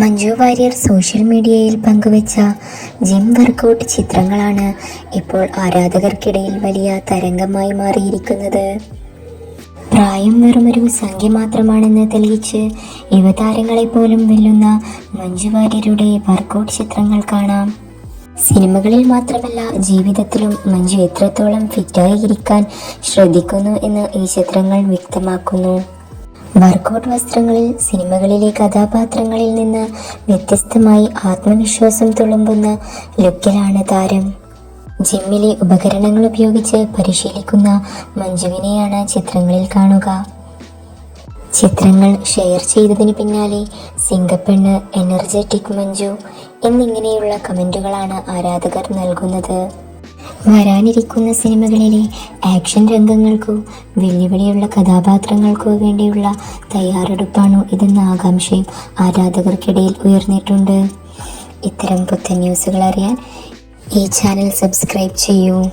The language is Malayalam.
മഞ്ജു വാര്യർ സോഷ്യൽ മീഡിയയിൽ പങ്കുവച്ച ജിം വർക്കൗട്ട് ചിത്രങ്ങളാണ് ഇപ്പോൾ ആരാധകർക്കിടയിൽ വലിയ തരംഗമായി മാറിയിരിക്കുന്നത്. പ്രായം വെറുമൊരു സംഖ്യ മാത്രമാണെന്ന് തെളിയിച്ച് യുവതാരങ്ങളെ പോലും വെല്ലുന്ന മഞ്ജു വാര്യരുടെ വർക്കൗട്ട് ചിത്രങ്ങൾ കാണാം. സിനിമകളിൽ മാത്രമല്ല ജീവിതത്തിലും മഞ്ജു എത്രത്തോളം ഫിറ്റായി ഇരിക്കാൻ ശ്രദ്ധിക്കുന്നു എന്ന് ഈ ചിത്രങ്ങൾ വ്യക്തമാക്കുന്നു. വർക്കൗട്ട് വസ്ത്രങ്ങളിൽ സിനിമകളിലെ കഥാപാത്രങ്ങളിൽ നിന്ന് വ്യത്യസ്തമായി ആത്മവിശ്വാസം തുളുമ്പുന്ന ലുക്കിലാണ് താരം. ജിമ്മിലെ ഉപകരണങ്ങൾ ഉപയോഗിച്ച് പരിശീലിക്കുന്ന മഞ്ജുവിനെയാണ് ചിത്രങ്ങളിൽ കാണുക. ചിത്രങ്ങൾ ഷെയർ ചെയ്തതിന് പിന്നാലെ സിംഗപ്പെണ്ണ് എനർജറ്റിക് മഞ്ജു എന്നിങ്ങനെയുള്ള കമന്റുകളാണ് ആരാധകർ നൽകുന്നത്. വരാനിരിക്കുന്ന സിനിമകളിലെ ആക്ഷൻ രംഗങ്ങൾക്കോ വെല്ലുവിളിയുള്ള കഥാപാത്രങ്ങൾക്കോ വേണ്ടിയുള്ള തയ്യാറെടുപ്പാണോ ഇതെന്ന ആകാംക്ഷയും ആരാധകർക്കിടയിൽ ഉയർന്നിട്ടുണ്ട്. ഇത്തരം പുത്തൻ ന്യൂസുകൾ അറിയാൻ ഈ ചാനൽ സബ്സ്ക്രൈബ് ചെയ്യൂ.